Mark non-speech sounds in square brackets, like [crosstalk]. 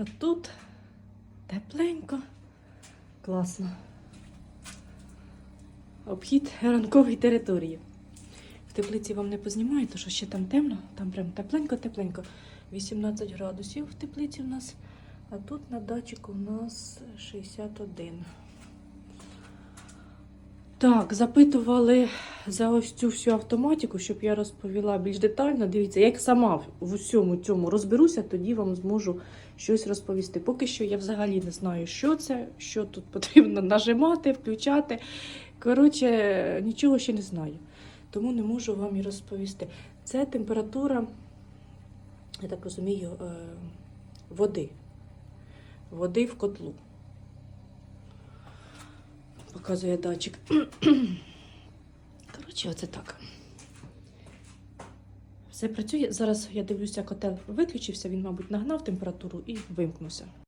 А тут тепленько, класно. Обхід ранкової території. В теплиці вам не познімаю, тому що ще там темно, там прям тепленько-тепленько. 18 градусів в теплиці в нас, а тут на датчику у нас 61. Так, запитували за ось цю всю автоматику, щоб я розповіла більш детально. Дивіться, як сама в усьому цьому розберуся, тоді вам зможу щось розповісти. Поки що я взагалі не знаю, що це, що тут [laughs] потрібно нажимати, включати. Коротше, нічого ще не знаю. Тому не можу вам і розповісти. Це температура, я так розумію, е, води. Води в котлу. Показує датчик. Коротше, оце так. Все працює. Зараз я дивлюся, котел виключився, він, мабуть, нагнав температуру і вимкнувся.